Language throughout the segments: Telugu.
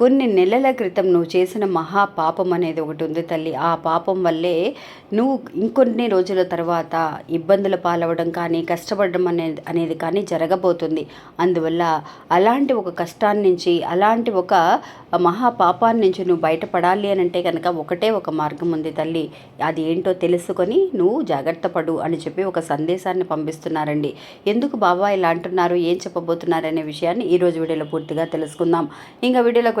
కొన్ని నెలల క్రితం నువ్వు చేసిన మహా పాపం అనేది ఒకటి ఉంది తల్లి. ఆ పాపం వల్లే నువ్వు ఇంకొన్ని రోజుల తర్వాత ఇబ్బందుల పాలవడం కానీ కష్టపడడం అనేది అనేది కానీ జరగబోతుంది. అందువల్ల అలాంటి ఒక కష్టాన్ని నుంచి అలాంటి ఒక మహా పాపాన్ని నుంచి నువ్వు బయటపడాలి అని అంటే కనుక ఒకటే ఒక మార్గం ఉంది తల్లి. అది ఏంటో తెలుసుకొని నువ్వు జాగ్రత్త పడు అని చెప్పి ఒక సందేశాన్ని పంపిస్తున్నారండి. ఎందుకు బాబా ఇలా అంటున్నారు? ఏం చెప్పబోతున్నారు అనే విషయాన్ని ఈరోజు వీడియోలో పూర్తిగా తెలుసుకుందాం. ఇంకా వీడియోలోకి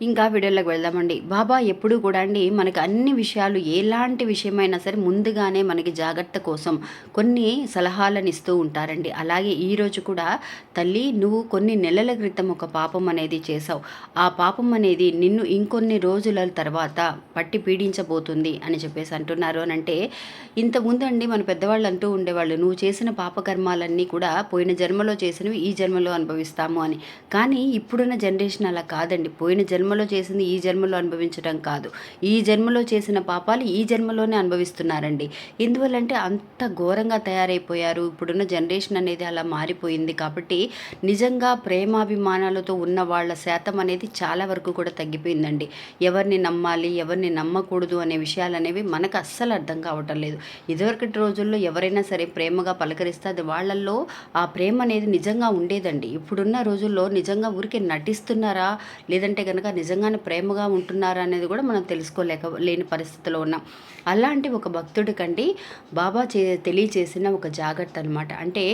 ఇంకా వీడియోలోకి వెళ్దామండి. బాబా ఎప్పుడు కూడా అండి మనకి అన్ని విషయాలు ఎలాంటి విషయమైనా సరే ముందుగానే మనకి జాగ్రత్త కోసం కొన్ని సలహాలను ఇస్తూ ఉంటారండి. అలాగే ఈరోజు కూడా తల్లి నువ్వు కొన్ని నెలల క్రితం ఒక పాపం అనేది చేసావు ఆ పాపం అనేది నిన్ను ఇంకొన్ని రోజుల తర్వాత పట్టి పీడించబోతుంది అని చెప్పేసి అంటున్నారు అని అంటే ఇంతకుముందు అండి మన పెద్దవాళ్ళు అంటూ ఉండేవాళ్ళు నువ్వు చేసిన పాపకర్మాలన్నీ కూడా పోయిన జన్మలో చేసినవి ఈ జన్మలో అనుభవిస్తాము అని. కానీ ఇప్పుడున్న జనరేషన్ అలా కాదండి. పోయిన జన్మ జన్మలో చేసింది ఈ జన్మలో అనుభవించడం కాదు. ఈ జన్మలో చేసిన పాపాలు ఈ జన్మలోనే అనుభవిస్తున్నారండి. ఎందువల్లంటే అంత ఘోరంగా తయారైపోయారు. ఇప్పుడున్న జనరేషన్ అనేది అలా మారిపోయింది కాబట్టి నిజంగా ప్రేమాభిమానాలతో ఉన్న వాళ్ళ శాతం అనేది చాలా వరకు కూడా తగ్గిపోయిందండి. ఎవరిని నమ్మాలి ఎవరిని నమ్మకూడదు అనే విషయాలు అనేవి మనకు అస్సలు అర్థం కావటం లేదు. ఇదివరకటి రోజుల్లో ఎవరైనా సరే ప్రేమగా పలకరిస్తే అది వాళ్ళల్లో ఆ ప్రేమ అనేది నిజంగా ఉండేదండి. ఇప్పుడున్న రోజుల్లో నిజంగా ఊరికే నటిస్తున్నారా? లేదంటే కనుక నిజంగానే ప్రేమగా ఉంటున్నారా అనేది కూడా మనం తెలుసుకోలేక లేని పరిస్థితిలో ఉన్నాం. అలాంటి ఒక భక్తుడికండి బాబా చే తెలియచేసిన ఒక జాగ్రత్త అనమాట అంటే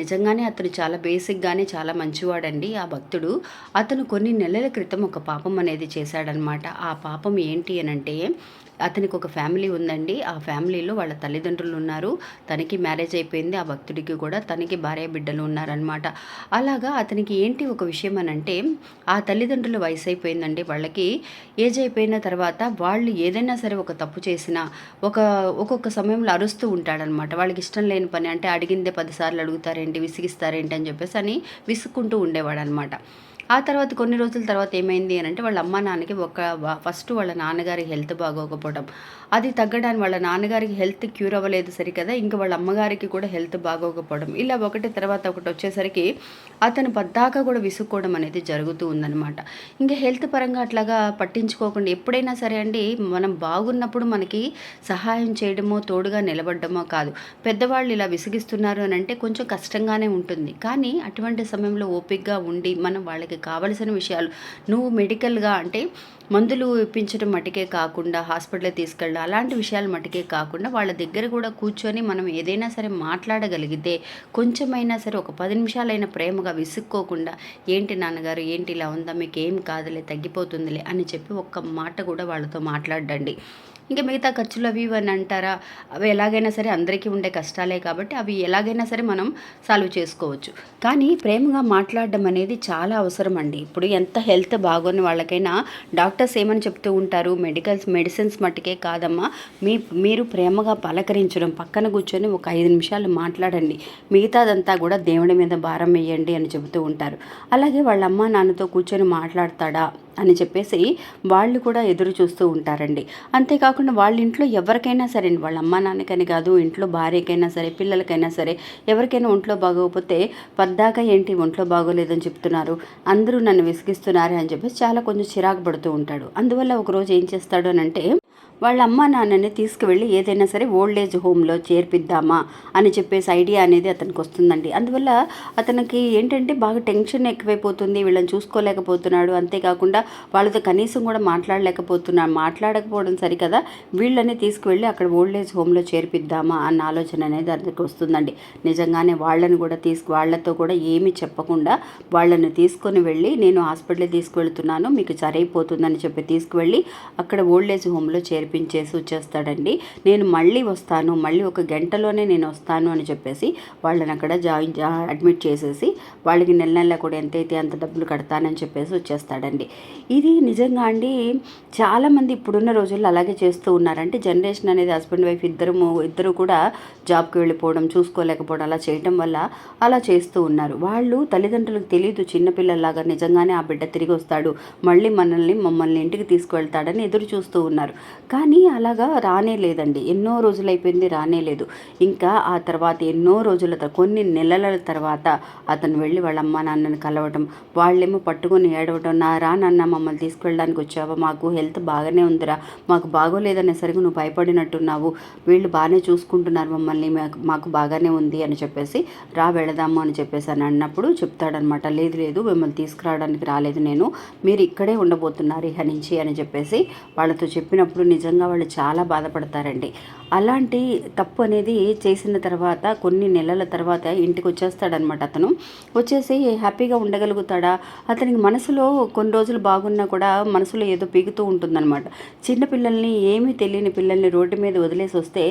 నిజంగానే అతను చాలా బేసిక్గానే చాలా మంచివాడండి. ఆ భక్తుడు అతను కొన్ని నెలల క్రితం ఒక పాపం అనేది చేశాడనమాట ఆ పాపం ఏంటి అని అంటే అతనికి ఒక ఫ్యామిలీ ఉందండి. ఆ ఫ్యామిలీలో వాళ్ళ తల్లిదండ్రులు ఉన్నారు. తనకి మ్యారేజ్ అయిపోయింది. ఆ భక్తుడికి కూడా తనకి భార్య బిడ్డలు ఉన్నారనమాట అలాగా అతనికి ఏంటి ఒక విషయం అనంటే ఆ తల్లిదండ్రుల వయసు అయిపోయింది ఉంటుందండి వాళ్ళకి ఏజ్ అయిపోయిన తర్వాత వాళ్ళు ఏదైనా సరే ఒక తప్పు చేసినా ఒక ఒక్కొక్క సమయంలో అరుస్తూ ఉంటాడనమాట. వాళ్ళకి ఇష్టం లేని పని అంటే అడిగిందే పదిసార్లు అడుగుతారేంటి విసిగిస్తారేంటి అని చెప్పేసి అని విసుక్కుంటూ ఉండేవాడు అనమాట ఆ తర్వాత కొన్ని రోజుల తర్వాత ఏమైంది అని అంటే వాళ్ళ అమ్మ నాన్నకి ఒక ఫస్ట్ వాళ్ళ నాన్నగారి హెల్త్ బాగోకపోవడం అది తగ్గడానికి వాళ్ళ నాన్నగారికి హెల్త్ క్యూర్ అవ్వలేదు సరికదా ఇంకా వాళ్ళ అమ్మగారికి కూడా హెల్త్ బాగోకపోవడం. ఇలా ఒకటి తర్వాత ఒకటి వచ్చేసరికి అతను పద్దాకా కూడా విసుక్కోవడం అనేది జరుగుతూ ఉందన్నమాట. ఇంకా హెల్త్ పరంగా అట్లాగా పట్టించుకోకుండా ఎప్పుడైనా సరే అండి మనం బాగున్నప్పుడు మనకి సహాయం చేయడమో తోడుగా నిలబడడమో కాదు. పెద్దవాళ్ళు ఇలా విసిగిస్తున్నారు అని అంటే కొంచెం కష్టంగానే ఉంటుంది. కానీ అటువంటి సమయంలో ఓపికగా ఉండి మనం వాళ్ళకి కావలసిన విషయాలు. నువ్వు మెడికల్గా అంటే మందులు ఇప్పించడం మటుకే కాకుండా హాస్పిటల్కి తీసుకెళ్ళడం అలాంటి విషయాలు మటుకే కాకుండా వాళ్ళ దగ్గర కూడా కూర్చొని మనం ఏదైనా సరే మాట్లాడగలిగితే కొంచెమైనా సరే ఒక పది నిమిషాలైనా ప్రేమగా విసుక్కోకుండా ఏంటి నాన్నగారు ఏంటి ఇలా ఉందా మీకు ఏం కాదులే తగ్గిపోతుందిలే అని చెప్పి ఒక్క మాట కూడా వాళ్ళతో మాట్లాడండి ఇంకా మిగతా ఖర్చులు అవి ఇవి అని అంటారా? అవి ఎలాగైనా సరే అందరికీ ఉండే కష్టాలే కాబట్టి అవి ఎలాగైనా సరే మనం సాల్వ్ చేసుకోవచ్చు. కానీ ప్రేమగా మాట్లాడడం అనేది చాలా అవసరం అండి. ఇప్పుడు ఎంత హెల్త్ బాగోని వాళ్ళకైనా డాక్టర్స్ ఏమని చెప్తూ ఉంటారు? మెడికల్స్ మెడిసిన్స్ మట్టుకే కాదమ్మా. మీ మీరు ప్రేమగా పలకరించడం పక్కన కూర్చొని ఒక ఐదు నిమిషాలు మాట్లాడండి. మిగతాదంతా కూడా దేవుడి మీద భారం వేయండి అని చెబుతూ ఉంటారు. అలాగే వాళ్ళ అమ్మ నాన్నతో కూర్చొని మాట్లాడతాడా? అని చెప్పేసి వాళ్ళు కూడా ఎదురు చూస్తూ ఉంటారండి. అంతేకాకుండా వాళ్ళ ఇంట్లో ఎవరికైనా సరే వాళ్ళ అమ్మ నాన్నకని కాదు ఇంట్లో భార్యకైనా సరే పిల్లలకైనా సరే ఎవరికైనా ఒంట్లో బాగోకపోతే పద్దాక ఏంటి ఒంట్లో బాగోలేదని చెప్తున్నారు అందరూ నన్ను విసిగిస్తున్నారు అని చెప్పేసి చాలా కొంచెం చిరాకు పడుతూ ఉంటాడు. అందువల్ల ఒకరోజు ఏం చేస్తాడు అని అంటే వాళ్ళ అమ్మ నాన్నని తీసుకువెళ్ళి ఏదైనా సరే ఓల్డ్ ఏజ్ హోమ్లో చేర్పిద్దామా అని చెప్పేసి ఐడియా అనేది అతనికి వస్తుందండి. అందువల్ల అతనికి ఏంటంటే బాగా టెన్షన్ ఎక్కువైపోతుంది వీళ్ళని చూసుకోలేకపోతున్నాడు. అంతేకాకుండా వాళ్ళతో కనీసం కూడా మాట్లాడలేకపోతున్నాడు మాట్లాడకపోవడం సరికదా వీళ్ళని తీసుకువెళ్ళి అక్కడ ఓల్డ్ ఏజ్ హోమ్లో చేర్పిద్దామా అన్న ఆలోచన అనేది అతనికి వస్తుందండి. నిజంగానే వాళ్ళని కూడా తీసుకు వాళ్ళతో కూడా ఏమీ చెప్పకుండా వాళ్ళని తీసుకొని వెళ్ళి నేను హాస్పిటల్ తీసుకువెళ్తున్నాను మీకు సరైపోతుందని చెప్పి తీసుకువెళ్ళి అక్కడ ఓల్డ్ ఏజ్ హోమ్లో చేరి చేర్పించేసి వచ్చేస్తాడండి. నేను మళ్ళీ వస్తాను మళ్ళీ ఒక గంటలోనే నేను వస్తాను అని చెప్పేసి వాళ్ళని అక్కడ జాయిన్ అడ్మిట్ చేసేసి వాళ్ళకి నెల నెల కూడా ఎంతైతే అంత డబ్బులు కడతానని చెప్పేసి వచ్చేస్తాడండి. ఇది నిజంగా అండి చాలామంది ఇప్పుడున్న రోజుల్లో అలాగే చేస్తూ ఉన్నారంటే జనరేషన్ అనేది హస్బెండ్ వైఫ్ ఇద్దరు ఇద్దరు కూడా జాబ్కి వెళ్ళిపోవడం చూసుకోలేకపోవడం అలా చేయటం వల్ల అలా చేస్తూ ఉన్నారు. వాళ్ళు తల్లిదండ్రులకు తెలియదు చిన్నపిల్లలాగా నిజంగానే ఆ బిడ్డ తిరిగి వస్తాడు మళ్ళీ మనల్ని మమ్మల్ని ఇంటికి తీసుకువెళ్తాడని ఎదురు చూస్తూ ఉన్నారు. కానీ అలాగా రానే లేదండి. ఎన్నో రోజులు అయిపోయింది రానే లేదు. ఇంకా ఆ తర్వాత ఎన్నో రోజుల కొన్ని నెలల తర్వాత అతను వెళ్ళి వాళ్ళ అమ్మ నాన్నని కలవటం వాళ్ళేమో పట్టుకొని ఏడవటం నా రా నాన్న మమ్మల్ని తీసుకెళ్ళడానికి వచ్చావా? మాకు హెల్త్ బాగానే ఉందిరా. మాకు బాగోలేదనేసరికి నువ్వు భయపడినట్టున్నావు. వీళ్ళు బాగానే చూసుకుంటున్నారు మమ్మల్ని. మాకు బాగానే ఉంది అని చెప్పేసి రా వెళదాము అని చెప్పేసి అని అన్నప్పుడు చెప్తాడనమాట. లేదు లేదు మిమ్మల్ని తీసుకురావడానికి రాలేదు నేను. మీరు ఇక్కడే ఉండబోతున్నారు ఇక నుంచి అని చెప్పేసి వాళ్ళతో చెప్పినప్పుడు నిజం నిజంగా వాళ్ళు చాలా బాధపడతారండి. అలాంటి తప్పు అనేది చేసిన తర్వాత కొన్ని నెలల తర్వాత ఇంటికి వచ్చేస్తాడనమాట అతను. వచ్చేసి హ్యాపీగా ఉండగలుగుతాడా? అతనికి మనసులో కొన్ని రోజులు బాగున్నా కూడా మనసులో ఏదో పీగుతూ ఉంటుందన్నమాట. చిన్నపిల్లల్ని ఏమీ తెలియని పిల్లల్ని రోడ్డు మీద వదిలేసి వస్తే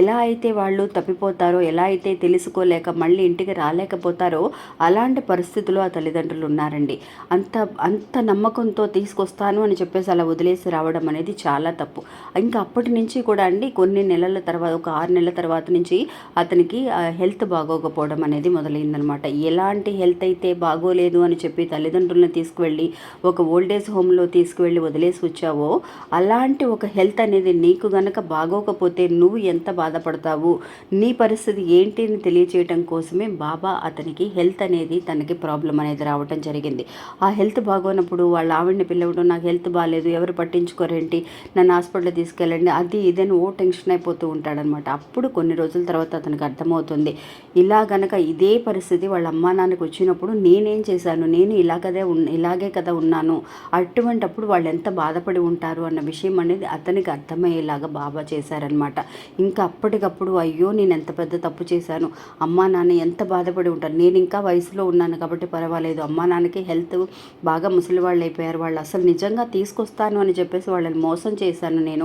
ఎలా అయితే వాళ్ళు తప్పిపోతారో ఎలా అయితే తెలుసుకోలేక మళ్ళీ ఇంటికి రాలేకపోతారో అలాంటి పరిస్థితులు ఆ తల్లిదండ్రులు ఉన్నారండి. అంత అంత నమ్మకంతో తీసుకొస్తాను అని చెప్పేసి అలా వదిలేసి రావడం అనేది చాలా తప్పు. ఇంకా అప్పటి నుంచి కూడా అండి కొన్ని నెలల తర్వాత ఒక ఆరు నెలల తర్వాత నుంచి అతనికి హెల్త్ బాగోకపోవడం అనేది మొదలైందనమాట ఎలాంటి హెల్త్ అయితే బాగోలేదు అని చెప్పి తల్లిదండ్రులను తీసుకువెళ్ళి ఒక ఓల్డేజ్ హోమ్లో తీసుకువెళ్ళి వదిలేసి వచ్చావో అలాంటి ఒక హెల్త్ అనేది నీకు గనక బాగోకపోతే నువ్వు ఎంత బాధపడతావు నీ పరిస్థితి ఏంటి అని తెలియచేయటం కోసమే బాబా అతనికి హెల్త్ అనేది తనకి ప్రాబ్లం అనేది రావటం జరిగింది. ఆ హెల్త్ బాగోనప్పుడు వాళ్ళ ఆవిడని పిల్లవడం నాకు హెల్త్ బాగాలేదు ఎవరు పట్టించుకోరేంటి నన్ను హాస్పిటల్ తీసుకెళ్ళండి. అది ఇదని ఓ టెన్షన్ అయిపోతూ ఉంటాడనమాట. అప్పుడు కొన్ని రోజుల తర్వాత అతనికి అర్థమవుతుంది. ఇలా గనక ఇదే పరిస్థితి వాళ్ళ అమ్మా నాన్నకి వచ్చినప్పుడు నేనేం చేశాను? నేను ఇలాగదే ఉన్ ఇలాగే కదా ఉన్నాను. అటువంటప్పుడు వాళ్ళు ఎంత బాధపడి ఉంటారు అన్న విషయం అనేది అతనికి అర్థమయ్యేలాగా బాబా చేశారనమాట. ఇంకా అప్పటికప్పుడు అయ్యో నేను ఎంత పెద్ద తప్పు చేశాను? అమ్మా నాన్న ఎంత బాధపడి ఉంటారు? నేను ఇంకా వయసులో ఉన్నాను కాబట్టి పర్వాలేదు. అమ్మా నాన్నకి హెల్త్ బాగా ముసలి వాళ్ళు అయిపోయారు. వాళ్ళు అసలు నిజంగా తీసుకొస్తాను అని చెప్పేసి వాళ్ళని మోసం చేశాను నేను.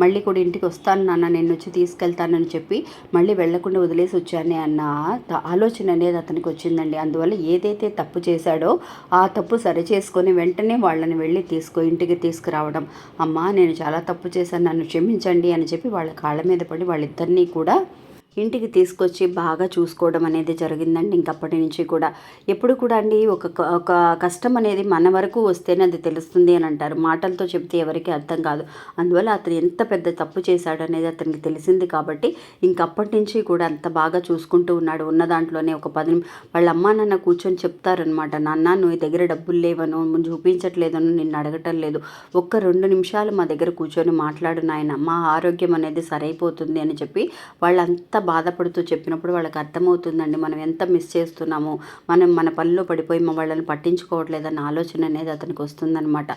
మళ్ళీ కూడా ఇంటికి వస్తాను నాన్న నేను వచ్చి తీసుకెళ్తానని చెప్పి మళ్ళీ వెళ్ళకుండా వదిలేసి వచ్చానే అన్న. ఆలోచన అనేది అతనికి వచ్చిందండి. అందువల్ల ఏదైతే తప్పు చేశాడో ఆ తప్పు సరి చేసుకొని వెంటనే వాళ్ళని వెళ్ళి తీసుకో ఇంటికి తీసుకురావడం. అమ్మా నేను చాలా తప్పు చేశాను నన్ను క్షమించండి అని చెప్పి వాళ్ళ కాళ్ళ మీద పడి వాళ్ళిద్దరినీ కూడా ఇంటికి తీసుకొచ్చి బాగా చూసుకోవడం అనేది జరిగిందండి. ఇంకప్పటి నుంచి కూడా. ఎప్పుడు కూడా అండి ఒక ఒక కష్టం అనేది మన వరకు వస్తేనే అది తెలుస్తుంది అని అంటారు. మాటలతో చెప్తే ఎవరికి అర్థం కాదు. అందువల్ల అతను ఎంత పెద్ద తప్పు చేశాడు అనేది అతనికి తెలిసింది కాబట్టి ఇంకప్పటి నుంచి కూడా అంత బాగా చూసుకుంటూ ఉన్నాడు. ఉన్న దాంట్లోనే ఒక పది వాళ్ళ అమ్మా నాన్న కూర్చొని చెప్తారనమాట నాన్న నువ్వు దగ్గర డబ్బులు లేవను చూపించట్లేదను నిన్ను అడగటం లేదు. ఒక్క రెండు నిమిషాలు మా దగ్గర కూర్చొని మాట్లాడు నాయన. మా ఆరోగ్యం అనేది సరైపోతుంది అని చెప్పి వాళ్ళంతా బాధపడుతూ చెప్పినప్పుడు వాళ్ళకి అర్థమవుతుందండి. మనం ఎంత మిస్ చేస్తున్నామో మనం మన పనిలో పడిపోయి మా వాళ్ళని పట్టించుకోవట్లేదన్న ఆలోచన అనేది అతనికి వస్తుందనమాట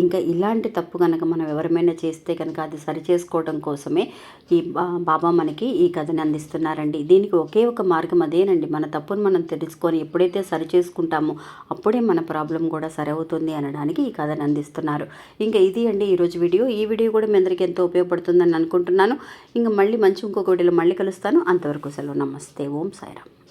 ఇంకా ఇలాంటి తప్పు కనుక మనం ఎవరమైనా చేస్తే కనుక అది సరిచేసుకోవడం కోసమే ఈ బాబా మనకి ఈ కథని అందిస్తున్నారండి. దీనికి ఒకే ఒక మార్గం అదేనండి. మన తప్పును మనం తెలుసుకొని ఎప్పుడైతే సరి చేసుకుంటామో అప్పుడే మన ప్రాబ్లం కూడా సరవుతుంది అనడానికి ఈ కథని అందిస్తున్నారు. ఇంకా ఇది అండి ఈరోజు వీడియో. ఈ వీడియో కూడా మీ అందరికీ ఎంతో ఉపయోగపడుతుందని అనుకుంటున్నాను. ఇంకా మళ్ళీ మంచి ఇంకొక వీడియోలో మళ్ళీ కలుస్తాను. ఉంటాను అంతవరకు సెలవు. నమస్తే. ఓం సాయిరామ్.